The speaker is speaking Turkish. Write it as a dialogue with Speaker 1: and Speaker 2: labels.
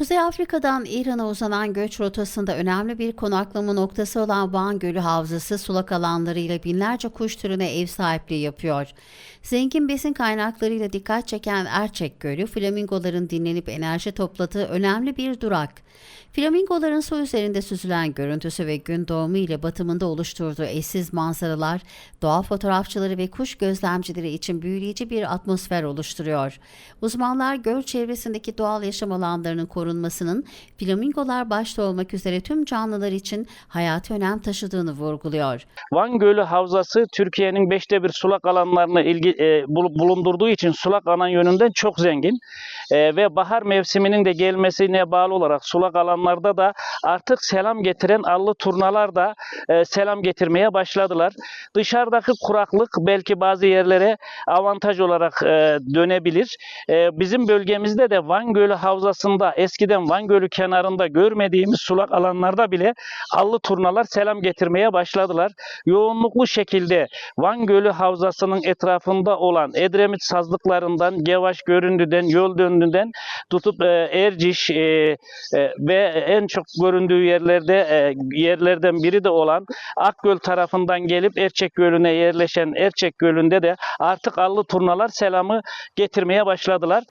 Speaker 1: Kuzey Afrika'dan İran'a uzanan göç rotasında önemli bir konaklama noktası olan Van Gölü Havzası sulak alanlarıyla binlerce kuş türüne ev sahipliği yapıyor. Zengin besin kaynaklarıyla dikkat çeken Erçek Gölü, flamingoların dinlenip enerji topladığı önemli bir durak. Flamingoların su üzerinde süzülen görüntüsü ve gün doğumu ile batımında oluşturduğu eşsiz manzaralar, doğa fotoğrafçıları ve kuş gözlemcileri için büyüleyici bir atmosfer oluşturuyor. Uzmanlar göl çevresindeki doğal yaşam alanlarının korunmasının flamingolar başta olmak üzere tüm canlılar için hayati önem taşıdığını vurguluyor.
Speaker 2: Van Gölü Havzası Türkiye'nin beşte bir sulak alanlarını ilgi, e, bul- bulundurduğu için sulak alan yönünden çok zengin. E, ve bahar mevsiminin de gelmesine bağlı olarak sulak alanlarda da artık selam getiren allı turnalar da e, selam getirmeye başladılar. Dışarıdaki kuraklık belki bazı yerlere avantaj olarak e, dönebilir. E, bizim bölgemizde de Van Gölü Havzası'nda eskiden Van Gölü kenarında görmediğimiz sulak alanlarda bile allı turnalar selam getirmeye başladılar. Yoğunluklu şekilde Van Gölü Havzası'nın etrafında olan Edremit sazlıklarından, Gevaş Göründü'den, Yol Döndü'den tutup e, Erciş e, e, ve en çok göründüğü yerlerde e, yerlerden biri de olan Akgöl tarafından gelip Erçek Gölü'ne yerleşen Erçek Gölü'nde de artık allı turnalar selamı getirmeye başladılar.